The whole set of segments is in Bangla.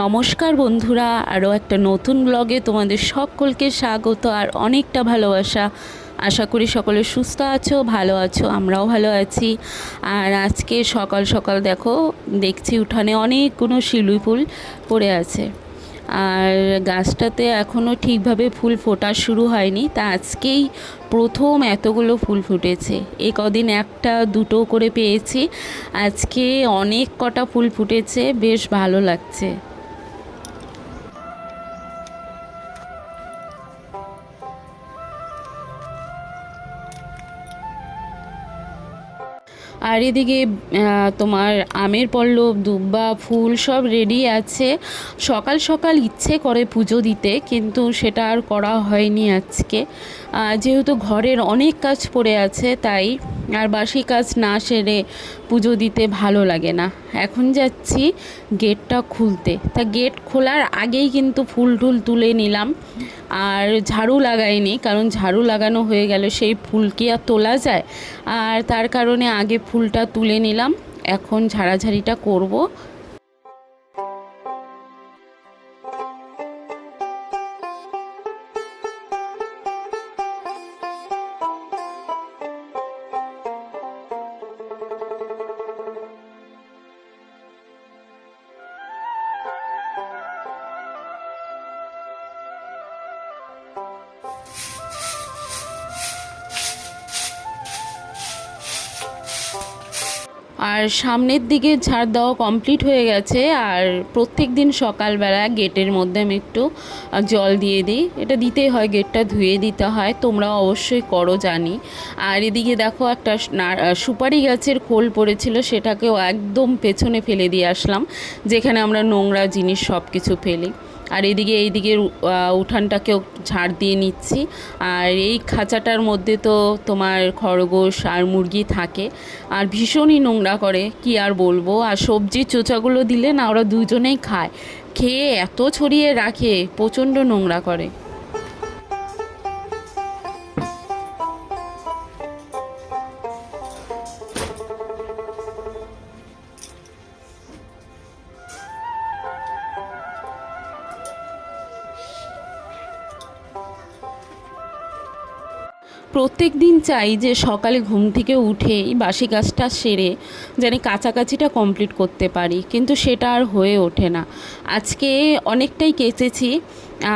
নমস্কার বন্ধুরা, আরও একটা নতুন ব্লগে তোমাদের সকলকে স্বাগত আর অনেকটা ভালোবাসা। আশা করি সকলে সুস্থ আছো, ভালো আছো, আমরাও ভালো আছি। আর আজকে সকাল সকাল দেখো, দেখছি উঠানে অনেকগুলো শিলুই ফুল পড়ে আছে। আর গাছটাতে এখনও ঠিকভাবে ফুল ফোটা শুরু হয়নি, তা আজকেই প্রথম এতগুলো ফুল ফুটেছে। এ কদিন একটা, দুটো করে পেয়েছি। আজকে অনেক কটা ফুল ফুটেছে, বেশ ভালো লাগছে। আর এদিকে তোমার আমের পল্লব, দুব্বা, ফুল সব রেডি আছে। সকাল সকাল ইচ্ছে করে পুজো দিতে, কিন্তু সেটা আর করা হয়নি আজকে। যেহেতু ঘরের অনেক কাজ পড়ে আছে, তাই আর বাসি কাজ না সেরে পুজো দিতে ভালো লাগে না। এখন যাচ্ছি গেটটা খুলতে। তা গেট খোলার আগেই কিন্তু ফুল টুল তুলে নিলাম। আর ঝাড়ু লাগাইনি, কারণ ঝাড়ু লাগানো হয়ে গেল সেই ফুল কি আর তোলা যায়? আর তার কারণে আগে ফুলটা তুলে নিলাম। এখন ঝাড়াঝাড়িটা করব। আর সামনের দিকে ঝাড় দেওয়া কমপ্লিট হয়ে গেছে, আর প্রত্যেক দিন সকালবেলা গেটের মধ্যে আমি একটু জল দিয়ে দিই। এটা দিতেই হয়, গেটটা ধুয়ে দিতে হয়, তোমরা অবশ্যই করো, জানি। আর এদিকে দেখো একটা সুপারি গাছের খোল পড়েছিল, সেটাকেও একদম পেছনে ফেলে দিয়ে আসলাম, যেখানে আমরা নোংরা জিনিস সব কিছু ফেলি। আর এদিকে, এইদিকে উঠানটাকেও ঝাড় দিয়ে নিচ্ছি। আর এই খাঁচাটার মধ্যে তো তোমার খরগোশ আর মুরগি থাকে। আর ভীষণই নোংরা করে, কি আর বলব? আর সবজির চোচাগুলো দিলে না ওরা দুজনেই খায়। খেয়ে এত ছড়িয়ে রাখে, প্রচণ্ড নোংরা করে। প্রত্যেক দিন চাই যে সকালে ঘুম থেকে উঠেই বাসি কাজটা সেরে যেন কাছাকাছিটা কমপ্লিট করতে পারি। কিন্তু সেটা আর হয়ে ওঠে না। আজকে অনেকটাই কেচেছি,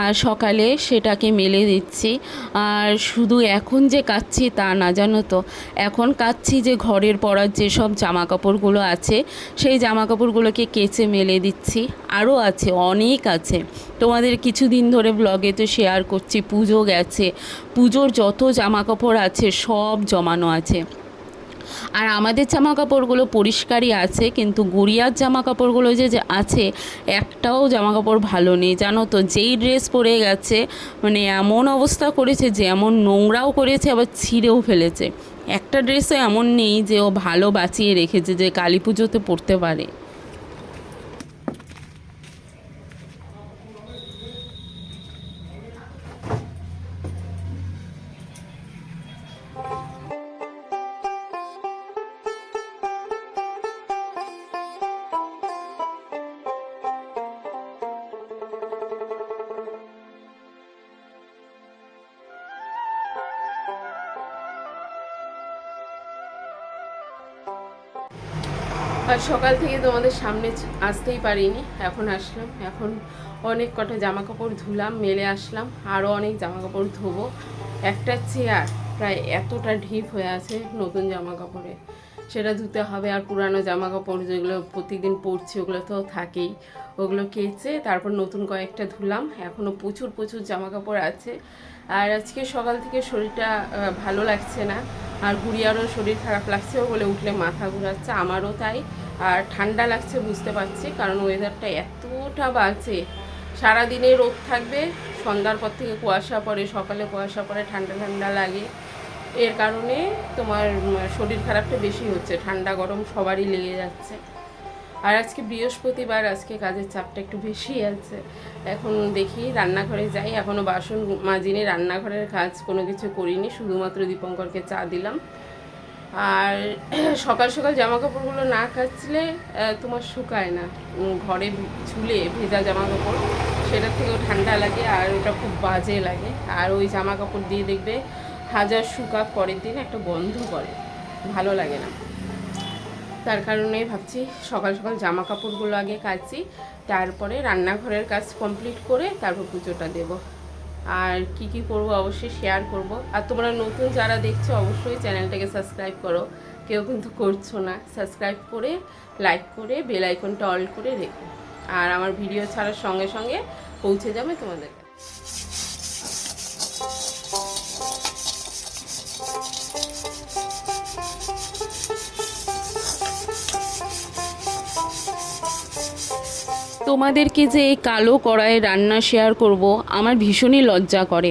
আর সকালে সেটাকে মেলে দিচ্ছি। আর শুধু এখন যে কাচ্ছি তা না, জানো তো? এখন কাচ্ছি যে ঘরের পরার যেসব জামা কাপড়গুলো আছে, সেই জামা কাপড়গুলোকে কেচে মেলে দিচ্ছি। আরও আছে, অনেক আছে। তোমাদের কিছুদিন ধরে ব্লগে তো শেয়ার করছি, পুজো গেছে, পুজোর যত জামা কাপড় আছে সব জমানো আছে। আর আমাদের জামা কাপড়গুলো পরিষ্কারই আছে, কিন্তু গুড়িয়ার জামা কাপড়গুলো যে যে আছে, একটাও জামা কাপড় ভালো নেই। জানো তো, যেই ড্রেস পরে গেছে মানে এমন অবস্থা করেছে যে, এমন নোংরাও করেছে, আবার ছিঁড়েও ফেলেছে। একটা ড্রেসও এমন নেই যে, ও ভালো বাঁচিয়ে রেখেছে যে, কালী পুজোতে পরতে পারে। আর সকাল থেকে তোমাদের সামনে আসতেই পারিনি। এখন আসলাম। এখন অনেক কটা জামা কাপড় ধুলাম, মেলে আসলাম। আরও অনেক জামা কাপড় ধোবো। একটা চেয়ার প্রায় এতটা ঢিপ হয়ে আছে নতুন জামা কাপড়ে সেটা ধুতে হবে। আর পুরানো জামা কাপড় যেগুলো প্রতিদিন পরছি, ওগুলো তো থাকেই। ওগুলো কেচে তারপর নতুন কয়েকটা ধুলাম। এখনও প্রচুর প্রচুর জামা কাপড় আছে। আর আজকে সকাল থেকে শরীরটা ভালো লাগছে না। আর গুড়িয়ারও শরীর খারাপ লাগছে বলে উঠলে মাথা ঘুরাচ্ছে। আমারও তাই। আর ঠান্ডা লাগছে, বুঝতে পারছি, কারণ ওয়েদারটা এতটা বাজে। সারাদিনে রোদ থাকবে, সন্ধ্যার পর থেকে কুয়াশা পড়ে, সকালে কুয়াশা পড়ে, ঠান্ডা ঠান্ডা লাগে। এর কারণে তোমার শরীর খারাপটা বেশি হচ্ছে, ঠান্ডা গরম সবারই লেগে যাচ্ছে। আর আজকে বৃহস্পতিবার, আজকে কাজের চাপটা একটু বেশি আছে। এখন দেখি রান্নাঘরে যাই এখনও বাসন মাজিনি রান্নাঘরের কাজ কোনো কিছু করিনি, শুধুমাত্র দীপঙ্করকে চা দিলাম। আর সকাল সকাল জামা কাপড়গুলো না কাচলে তোমার শুকায় না। ঘরে ঝুলে ভেজা জামা কাপড় সেটার থেকেও ঠান্ডা লাগে আর ওটা খুব বাজে লাগে। আর ওই জামা কাপড় দিয়ে দেখবে হাজার শুকা পরের দিন একটা গন্ধ করে। ভালো লাগে না। তার কারণে ভাবছি সকাল সকাল জামা কাপড়গুলো আগে কাচি, তারপরে রান্নাঘরের কাজ কমপ্লিট করে তারপর পুজোটা দেব। আর কি কি করব অবশ্যই শেয়ার করব। আর তোমরা নতুন যারা দেখছ, অবশ্যই চ্যানেলটাকে সাবস্ক্রাইব করো। কেউ কিন্তু করছ না সাবস্ক্রাইব করে লাইক করে বেল আইকনটা অল করে রেখো। আর আমার ভিডিও ছাড়ার সঙ্গে সঙ্গে পৌঁছে যাবে তোমাদের। তোমাদেরকে যে এই কালো কড়াইয়ে রান্না শেয়ার করব, আমার ভীষণই লজ্জা করে।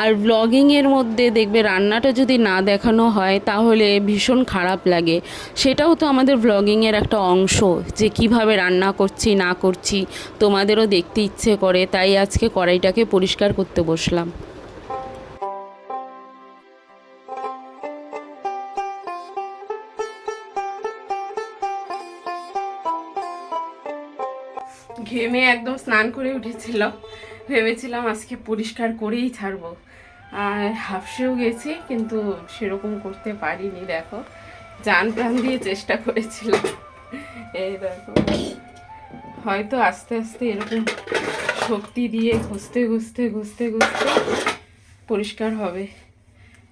আর ব্লগিংয়ের মধ্যে দেখবে রান্নাটা যদি না দেখানো হয়, তাহলে ভীষণ খারাপ লাগে। সেটাও তো আমাদের ব্লগিংয়ের একটা অংশ, যে কীভাবে রান্না করছি, না করছি, তোমাদেরও দেখতে ইচ্ছে করে, তাই আজকে কড়াইটাকে পরিষ্কার করতে বসলাম। ঘেমে একদম স্নান করে উঠেছিলাম ভেবেছিলাম আজকে পরিষ্কার করেই ছাড়বো। আর হাফসেও গেছি, কিন্তু সেরকম করতে পারিনি, দেখো। জান প্রাণ দিয়ে চেষ্টা করেছিলাম। এই দেখো। হয়তো আস্তে আস্তে এরকম শক্তি দিয়ে ঘষতে ঘষতে ঘষতে ঘষতে পরিষ্কার হবে।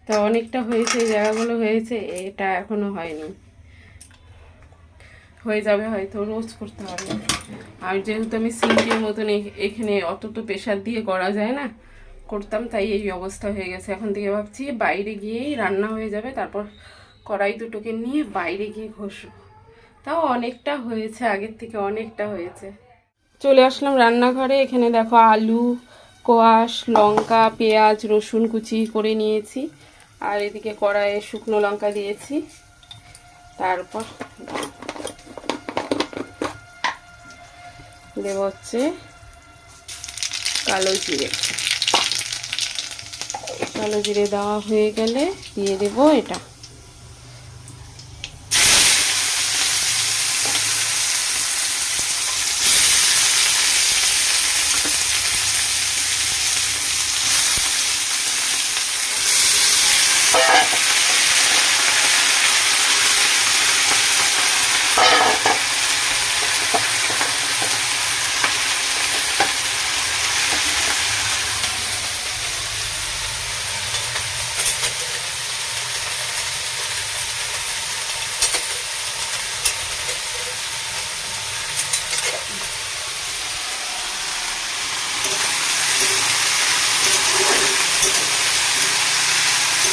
তা অনেকটা হয়েছে জায়গাগুলো হয়েছে, এটা এখনও হয়নি। হয়ে যাবে হয়তো রোজ করতে হবে। আর যেহেতু আমি সিঙ্কের মতন এখানে অত তো প্রেশার দিয়ে করা যায় না, করতাম তাই এই অবস্থা হয়ে গেছে। এখন থেকে ভাবছি বাইরে গিয়েই রান্না হয়ে যাবে, তারপর কড়াই দুটোকে নিয়ে বাইরে গিয়ে ঘষবো। তাও অনেকটা হয়েছে, আগের থেকে অনেকটা হয়েছে। চলে আসলাম রান্নাঘরে, এখানে দেখো আলু, কোয়াশ, লঙ্কা, পেঁয়াজ, রসুন কুচি করে নিয়েছি। আর এদিকে কড়াইয়ে শুকনো লঙ্কা দিয়েছি। তারপর দেব হচ্ছে কালো জিরে। কালো জিরে দেওয়া হয়ে গেলে দিয়ে দেব এটা।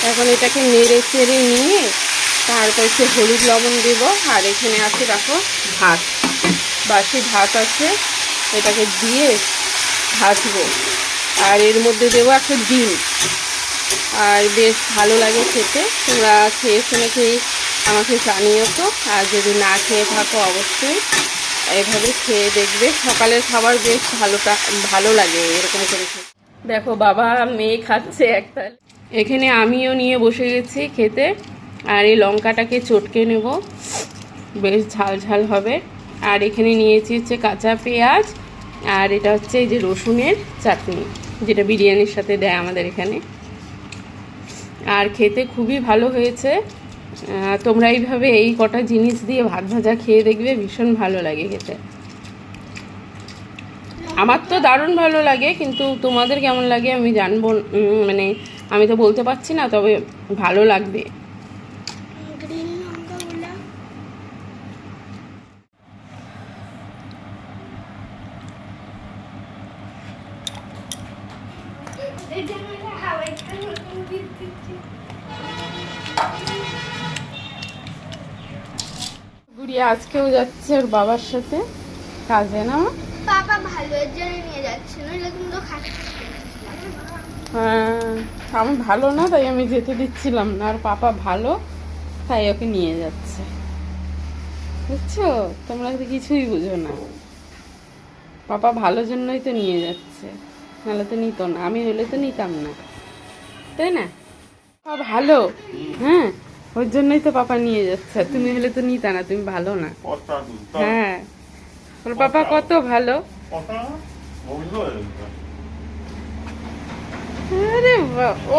এখন এটাকে নেড়ে চেড়ে নিয়ে তারপর একটু হলুদ লবণ দেবো। আর এখানে আছে, দেখো, ভাত। বাসি ভাত আছে, এটাকে দিয়ে ভাজবো। আর এর মধ্যে দেবো একটা ডিম। আর বেশ ভালো লাগে খেতে। তোমরা খেয়ে শুনে খেয়ে আমাকে জানিও তো। আর যদি না খেয়ে থাকো, অবশ্যই এভাবে খেয়ে দেখবে। সকালের খাবার বেশ ভালোটা ভালো লাগে এরকম করে দেখো, বাবা মেয়ে খাচ্ছে একটা। এখানে আমিও নিয়ে বসে গেছি খেতে, আর এই লঙ্কাটাকে চটকে নেব। বেশ ঝাল ঝাল হবে। আর এখানে নিয়েছি হচ্ছে কাঁচা পেঁয়াজ, আর এটা হচ্ছে এই যে রসুনের চাটনি, যেটা বিরিয়ানির সাথে দেয় আমাদের এখানে। আর খেতে খুবই ভালো হয়েছে। তোমরা এইভাবে এই কটা জিনিস দিয়ে ভাত ভাজা খেয়ে দেখবে, ভীষণ ভালো লাগে খেতে। আমার তো দারুণ ভালো লাগে, কিন্তু তোমাদের কেমন লাগে আমি জানব মানে আমি তো বলতে পারছি না, তবে ভালো লাগবে। গুড়িয়া, আজকেও যাচ্ছে ওর বাবার সাথে। কাজে না? পাপা ভালো, এর জন্য নিয়ে যাচ্ছে, নইলে তুমি তো খাচ্ছি। আমি ভালো না তাই আমি যেতে দিচ্ছিলাম না। আর পাপা ভালো তাই ওকে নিয়ে যাচ্ছে। বুঝছ? তোমরা তো কিছুই বুঝো না। পাপা ভালো জন্যই তো নিয়ে যাচ্ছে। নাহলে তো নিত না। আমি হলে তো নিতাম না। তাই না? পাপা ভালো। হ্যাঁ ওর জন্যই তো পাপা নিয়ে যাচ্ছে। তুমি হলে তো নিতা না তুমি ভালো না। হ্যাঁ। ওর পাপা কত ভালো। আরে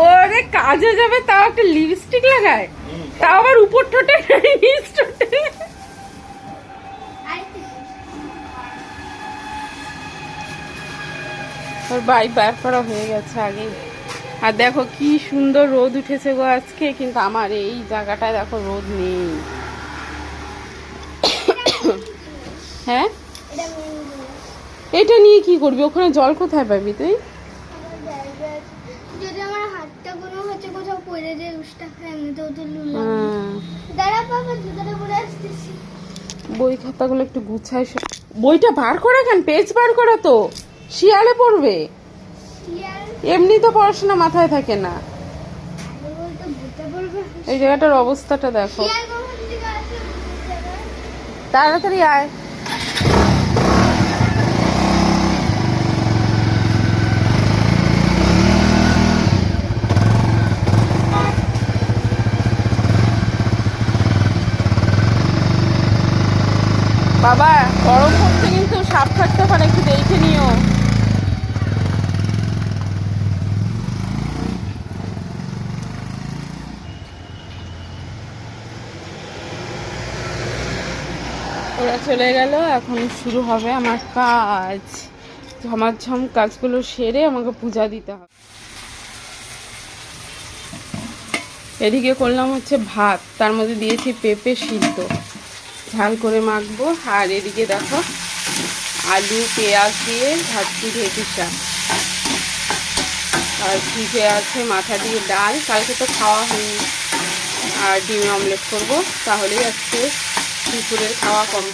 ওরে কাজে যাবে, তাও একটা লিপস্টিক লাগায়। তাও আবার উপর ঠোঁটে ঠোঁটে ওর বাই বার করা হয়ে গেছে আগে। আর দেখো কি সুন্দর রোদ উঠেছে গো আজকে, কিন্তু আমার এই জায়গাটায় দেখো রোদ নেই। হ্যাঁ? এটা নিয়ে কি করবি? ওখানে জল কোথায় পাবি তুই আমার জায়গা আছে। যদি আমার হাতটা কোনো হচ্ছে কোথাও পড়ে যায় উষ্টা খায় এমনিতেও তো লুল লাগবে। হ্যাঁ। দাঁড়া বাবা জুতোটা পরে আসতেছি বই খাতাগুলো একটু গুছাই বইটা বার করা কেন? পেজ বার করা তো। শিয়ালে পড়বে। এমনি তো পড়াশোনা মাথায় থাকে না। এই জায়গাটার অবস্থাটা দেখো? তাড়াতাড়ি আয়। বাবা, গরম পড়ছে কিন্তু, সাপ থাকতে পারে, একটু দেখে নিও। ওরা চলে গেল, এখন শুরু হবে আমার কাজ। ঝমাঝম কাজগুলো সেরে আমাকে পূজা দিতে হবে। এদিকে করলাম হচ্ছে ভাত, তার মধ্যে দিয়েছি পেঁপে সিদ্ধ। ঝাল করে মাখবো। আর এদিকে দেখো, আলু, পেঁয়াজ দিয়ে ভাজছি ঢেঁকি শাক। আর ভিজে আছে, মাথা দিয়ে ডাল। কালকে তো খাওয়া হয়নি। আর ডিম অমলেট করব। তাহলেই আজকে দুপুরের খাওয়া কম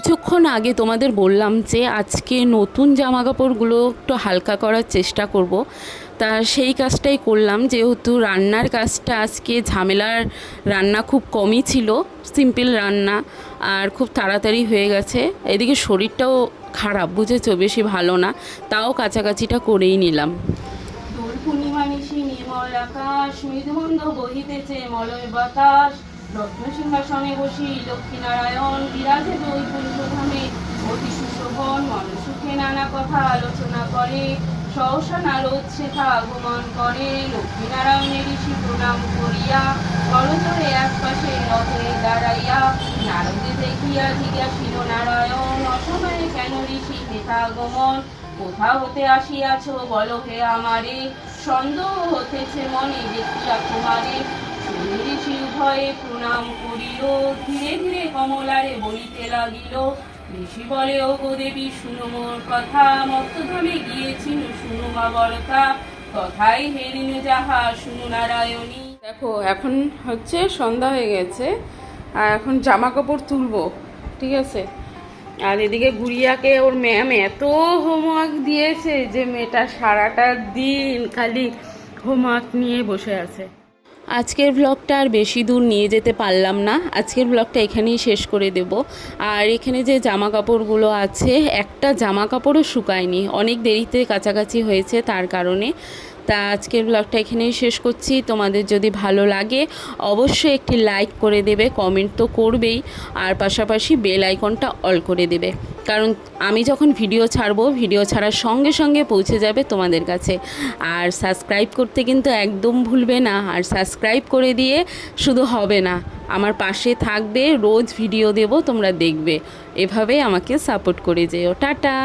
কিছুক্ষণ আগে তোমাদের বললাম যে আজকে নতুন জামা কাপড়গুলো একটু হালকা করার চেষ্টা করব। তা সেই কাজটাই করলাম, যেহেতু রান্নার কাজটা আজকে ঝামেলার রান্না খুব কমই ছিল, সিম্পল রান্না, আর খুব তাড়াতাড়ি হয়ে গেছে। এদিকে শরীরটাও খারাপ, বুঝেছ? বেশি ভালো না, তাও কাছাকাছিটা করেই নিলাম। পূর্ণিমা নিশি নির্মল আকাশ মৃদুমন্দ বহিতেছে মলয় বাতাস। রত্ন সিংহাসনে বসি লক্ষ্মীনারায়ণ বিরাজে বৈকুণ্ঠ ধামে অতি সুশোভন মনসুখে নানা কথা আলোচনা করে। সহসা শেখা আগমন করে। লক্ষ্মীনারায়ণের ঋষি প্রণাম করিয়া করজোরে এক পাশে রথে দাঁড়াইয়া নারদে দেখিয়া জিজ্ঞাসিল, নারায়ণ, অসময়ে কেন ঋষি হেথা আগমন? কোথা হতে আসিয়াছ বলো হে আমারে। সন্দেহ হতেছে মনে দেখিয়া তোমারে। ঋষি উভয়ে প্রণাম করিল। ধীরে ধীরে কমলারে বলিতে লাগিল, ঋষি বলে ও দেবী, শুনো মোর কথা। মত্তধামে গিয়েছি শুনো মা বরতা। কথাই হেরিনু যাহা, শুনো নারায়ণী। দেখো, এখন হচ্ছে সন্ধ্যা হয়ে গেছে, আর এখন জামা কাপড় তুলবো, ঠিক আছে? আর এদিকে গুড়িয়াকে ওর ম্যাম এত হোমওয়ার্ক দিয়েছে যে মেয়েটা সারাটা দিন খালি হোমওয়ার্ক নিয়ে বসে আছে। আজকের ব্লগটা আর বেশি দূর নিয়ে যেতে পারলাম না। আজকের ব্লগটা এখানেই শেষ করে দেব। আর এখানে যে জামা কাপড়গুলো আছে, একটা জামা কাপড়ও শুকায়নি। অনেক দেরিতে কাছাকাছি হয়েছে তার কারণে। তা আজকের ব্লগটা এখানেই শেষ করছি। তোমাদের যদি ভালো লাগে, অবশ্যই একটি লাইক করে দেবে কমেন্ট তো করবেই। আর পাশাপাশি বেল আইকনটা অল করে দেবে। কারণ আমি যখন ভিডিও ছাড়বো ভিডিও ছাড়ার সঙ্গে সঙ্গে পৌঁছে যাবে তোমাদের কাছে। আর সাবস্ক্রাইব করতে কিন্তু একদম ভুলবে না। আর সাবস্ক্রাইব করে দিয়ে শুধু হবে না, আমার পাশে থাকবে, রোজ ভিডিও দেব, তোমরা দেখবে। এভাবেই আমাকে সাপোর্ট করে যেও। টাটা!